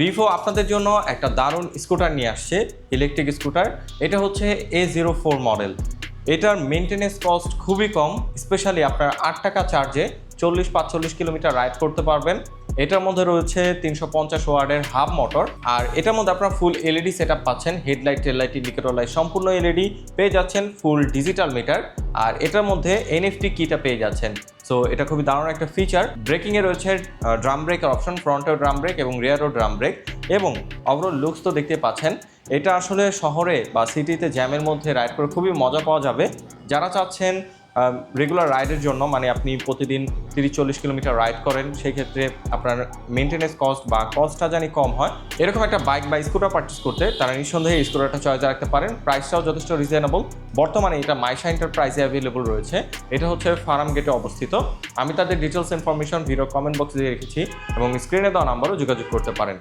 রিভো আপনাদের জন্য একটা দারুণ স্কুটার নিয়ে আসছে ইলেকট্রিক স্কুটার। এটা হচ্ছে এ জিরো ফোর মডেল এটার মেনটেনেন্স কস্ট খুবই কম স্পেশালি আপনার আট টাকা চার্জে চল্লিশ পাঁচচল্লিশ কিলোমিটার রাইড করতে পারবেন। এটার মধ্যে রয়েছে তিনশো পঞ্চাশ ওয়ার্ডের হাব মোটর, আর এটার মধ্যে আপনারা ফুল এলইডি সেট পাচ্ছেন হেডলাইট টেললাইট ইন্ডিকেটর লাইট সম্পূর্ণ এলইডি পেয়ে যাচ্ছেন ফুল ডিজিটাল মিটার আর এটার মধ্যে এনএফটি কিটা পেয়ে যাচ্ছেন। সো এটা খুবই দারুণ একটা ফিচার ব্রেকিংয়ে রয়েছে ড্রাম ব্রেকের অপশন ফ্রন্টেও ড্রাম ব্রেক এবং রিয়ারও ড্রাম ব্রেক এবং ওভারঅল লুকস তো দেখতে পাচ্ছেন। এটা আসলে শহরে বা সিটিতে জ্যামের মধ্যে রাইড করে খুবই মজা পাওয়া যাবে। যারা চাচ্ছেন রেগুলার রাইডের জন্য মানে আপনি প্রতিদিন তিরিশ চল্লিশ কিলোমিটার রাইড করেন সেই ক্ষেত্রে আপনার মেনটেনেন্স কস্ট বা কস্টটা জানি কম হয়। এরকম একটা বাইক বা স্কুটার পারচেস করতে তারা নিঃসন্দেহে এই স্কুটারটা চয়েস রাখতে পারেন। প্রাইসটাও যথেষ্ট রিজনেবল বর্তমানে এটা মাইশা এন্টারপ্রাইজে অ্যাভেলেবল রয়েছে। এটা হচ্ছে ফার্ম গেটে অবস্থিত। আমি তাদের ডিটেলস ইনফরমেশন ভিডিও কমেন্ট বক্সে দিয়ে রেখেছি এবং স্ক্রিনে দেওয়া নাম্বারও যোগাযোগ করতে পারেন।